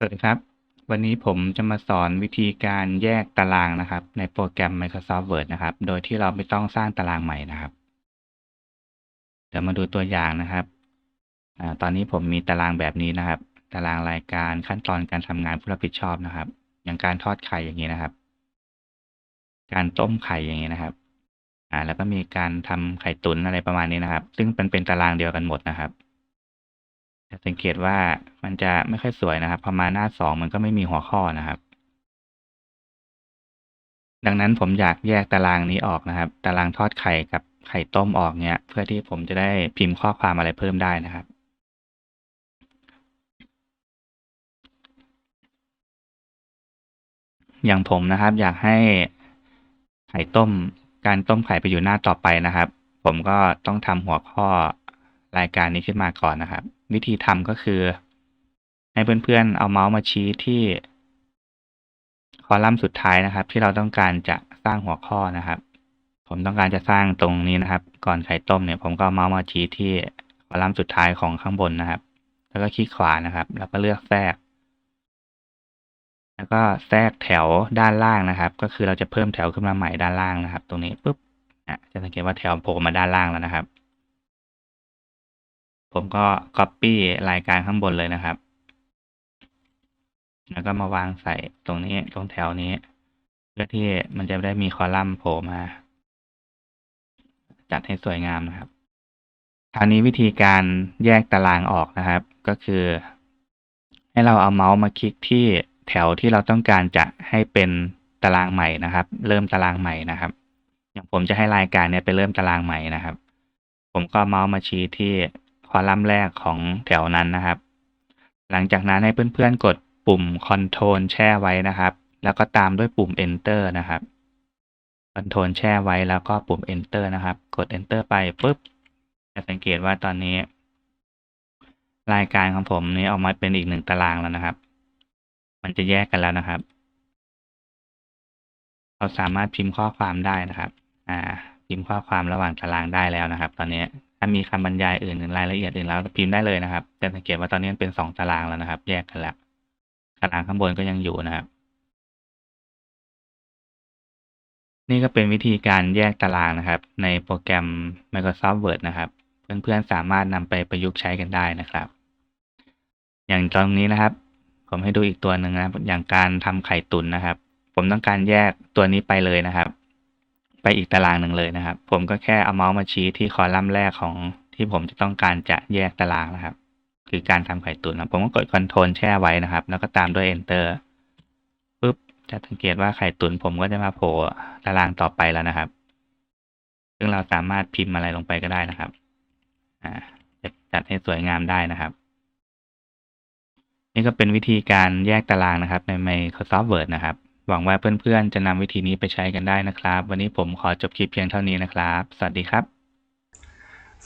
สวัสดีครับ วันนี้ผมจะมาสอนวิธีการแยกตารางนะครับ ในโปรแกรม Microsoft Word นะครับ โดยที่เราไม่ต้องสร้างตารางใหม่นะครับ เดี๋ยวมาดูตัวอย่างนะครับอาตอนนี้ผมมีตารางแบบนี้นะครับ ตารางรายการขั้นตอนการทำงานผู้รับผิดชอบนะครับ อย่างการทอดไข่อย่างนี้นะครับ การต้มไข่อย่างนี้นะครับ อ่า แล้วก็มีการทำไข่ตุ๋นอะไรประมาณนี้นะครับ ซึ่งมันเป็นตารางเดียวกันหมดนะครับ สังเกตว่ามันจะไม่ค่อยสวยนะครับพอมาหน้าสองมันก็ไม่มีหัวข้อนะครับ ดังนั้นผมอยากแยกตารางนี้ออกนะครับ ตารางทอดไข่กับไข่ต้มออกเนี่ย เพื่อที่ผมจะได้พิมพ์ข้อความอะไรเพิ่มได้นะครับ อย่างผมนะครับ อยากให้ไข่ต้ม การต้มไข่ไปอยู่หน้าต่อไปนะครับ ผมก็ต้องทำหัวข้อรายการนี้ขึ้นมาก่อนนะครับ วิธีทำก็คือ ให้เพื่อนๆ เอาเมาส์มาชี้ที่ คอลัมน์สุดท้ายนะครับ ที่เราต้องการจะสร้างหัวข้อนะครับ ผมต้องการจะสร้างตรงนี้นะครับ ก่อนไข่ต้มเนี่ย ผมก็เมาส์มาชี้ที่คอลัมน์สุดท้ายของข้างบนนะครับ แล้วก็คลิกขวานะครับ แล้วก็เลือกแทรก แล้วก็แทรกแถวด้านล่างนะครับ ก็คือเราจะเพิ่มแถวขึ้นมาใหม่ด้านล่างนะครับ ตรงนี้ปุ๊บจะสังเกตว่าแถวโผล่มาด้านล่างแล้วนะครับ ผมก็ Copy รายการข้างบนเลยนะครับ แล้วก็มาวางใส่ตรงนี้ตรงแถวนี้ เพื่อที่มันจะได้มีคอลัมน์โผล่มา จัดให้สวยงามนะครับคราวนี้วิธีการแยกตารางออกนะครับ ก็คือ ให้เราเอาเมาส์มาคลิกที่แถวที่เราต้องการจะให้เป็นตารางใหม่นะครับ เริ่มตารางใหม่นะครับ อย่างผมจะให้รายการเนี้ยไปเริ่มตารางใหม่นะครับ ผมก็เมาส์มาชี้ที่ คอลัมน์แรกของแถวนั้นนะครับ หลังจากนั้นให้เพื่อนๆ กดปุ่ม Ctrl แช่ไว้นะครับ แล้วก็ตามด้วยปุ่ม Enter นะครับ Ctrl แช่ไว้แล้วก็ปุ่ม Enter นะครับ กด Enter ไปปุ๊บจะสังเกตว่าตอนนี้ รายการของผมนี้ออกมาเป็นอีกหนึ่งตารางแล้วนะครับ มันจะแยกกันแล้วนะครับเราสามารถพิมพ์ข้อความได้นะครับ อ่า พิมพ์ข้อความระหว่างตารางได้แล้วนะครับ ตอนนี้ ถ้ามีคำบรรยายอื่นหรือรายละเอียดอื่นแล้วพิมพ์ได้เลยนะครับ จะสังเกตว่าตอนนี้มันเป็นสองตารางแล้วนะครับ แยกกันแล้วตารางข้างบนก็ยังอยู่นะครับ นี่ก็เป็นวิธีการแยกตารางนะครับ ในโปรแกรม Microsoft Word นะครับ เพื่อนๆสามารถนำไปประยุกต์ใช้กันได้นะครับ อย่างตรงนี้นะครับ ผมให้ดูอีกตัวหนึ่งนะครับ อย่างการทำไข่ตุ๋นนะครับ ผมต้องการแยกตัวนี้ไปเลยนะครับ ไปอีกตารางหนึ่งเลยนะครับ ผมก็แค่เอาเมาส์มาชี้ที่คอลัมน์แรกของที่ผมจะต้องการจะแยกตารางนะครับ คือการทำไข่ตุ๋นนะผมก็กด Ctrl แช่ไว้นะครับ แล้วก็ตามด้วย Enter ปุ๊บจะสังเกตว่าไข่ตุ๋นผมก็จะมาโผล่ตารางต่อไปแล้วนะครับ ซึ่งเราสามารถพิมพ์อะไรลงไปก็ได้นะครับอ่าจะจัดให้สวยงามได้นะครับ นี่ก็เป็นวิธีการแยกตารางนะครับใน Microsoft Word นะครับ หวังว่าเพื่อนๆ จะนำวิธีนี้ไปใช้กันได้นะครับ วันนี้ผมขอจบคลิปเพียงเท่านี้นะครับ สวัสดีครับ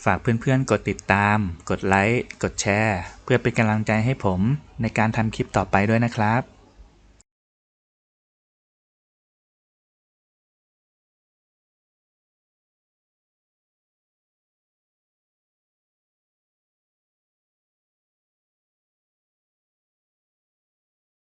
ฝากเพื่อนๆ กดติดตาม กดไลค์ กดแชร์ เพื่อเป็นกำลังใจให้ผมในการทำคลิปต่อไปด้วยนะครับ